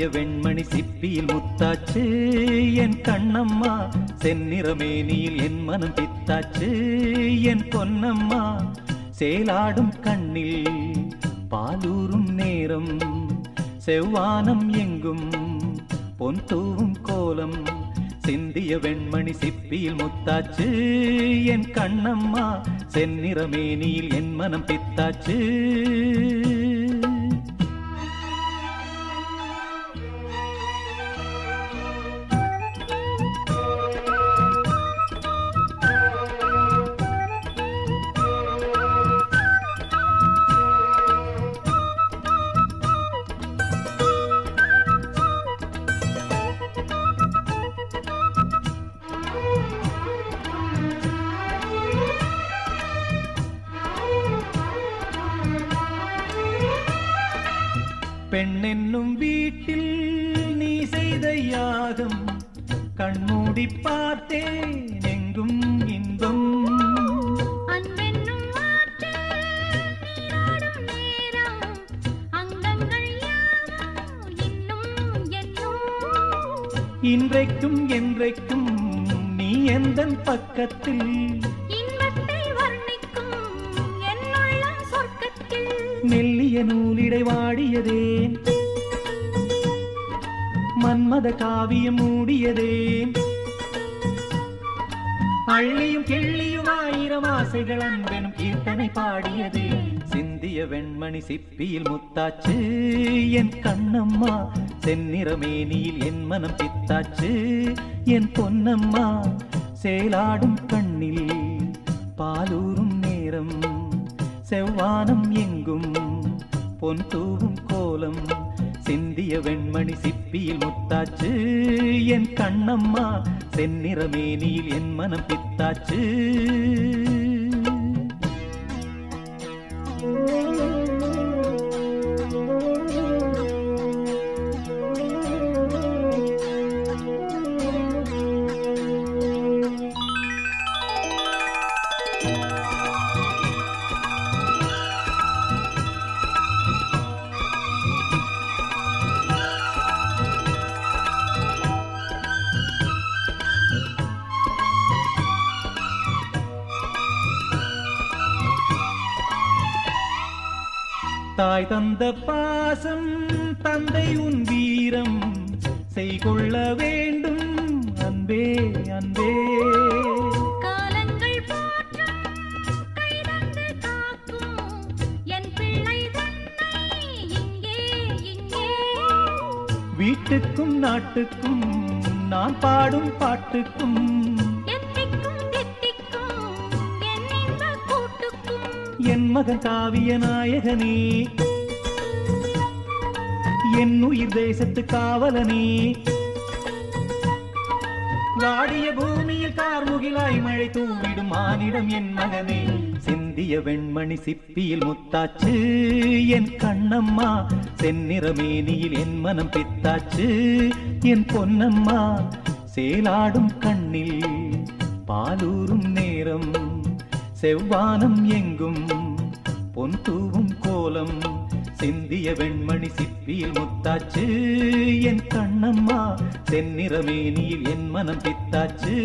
சிந்திய வெண்மணி சிப்பியில் முத்தாச்சு. என் கண்ணம்மா செந்நிறமேனியில் என் மனம் பித்தாச்சு. என் பொன்னம்மா சேலாடும் கண்ணில் பாலூரும் நேரம். செவ்வானம் எங்கும் பொன் தூவும் கோலம். சிந்திய வெண்மணி சிப்பியில் முத்தாச்சு. என் கண்ணம்மா செந்நிறமேனியில் என் மனம் பித்தாச்சு. பெண்ணென்னும் வீட்டில் நீ செய்த யாகம். கண்மூடி பார்த்தேன் எங்கும் இன்பம். என்னும் இன்றைக்கும் என்றைக்கும் நீ எந்தன் பக்கத்தில்? மெல்லிய நூலிடை வாடியதேன் மன்மத காவியம் மூடியதேன் அள்ளியும் கிள்ளியும் ஆயிரம் ஆசைகள் அன்பெனும் கீர்த்தனை பாடியதே. சிந்திய வெண்மணி சிப்பியில் முத்தாச்சு என் கண்ணம்மா. செந்நிறமேனியில் என் மனம் பித்தாச்சு என் பொன்னம்மா. சேலாடும் கண்ணில் பாலூரும் நேரம் செவ்வானம் பொன் தூவும் கோலம் சிந்திய வெண்மணி சிப்பியில் முத்தாச்சு என் கண்ணம்மா செந்நிறமேனியில் என் மனம் பித்தாச்சு. தாய் தந்த பாசம் தந்தை உன் வீரம். செய்கொள்ள வேண்டும் அன்பே அன்பே. வீட்டுக்கும் நாட்டுக்கும் நான் பாடும் பாட்டுக்கும். மகன் காவிய நாயகனே. என் உயிர் தேசத்து காவலனே. வாடிய பூமியில் கார்முகிலாய் மழை தூவிடும் மானிடம் என் மகனே. சிந்திய வெண்மணி சிப்பியில் முத்தாச்சு என் கண்ணம்மா. செந்நிறமேனியில் என் மனம் பித்தாச்சு என் பொன்னம்மா. சேலாடும் கண்ணில் பாலூரும் நேரம் செவ்வானம் எங்கும். பொன் தூவும் கோலம். சிந்திய வெண்மணி சிப்பியில் முத்தாச்சு. என் கண்ணம்மா செந்நிறமேனியில் என் மனம் பித்தாச்சு.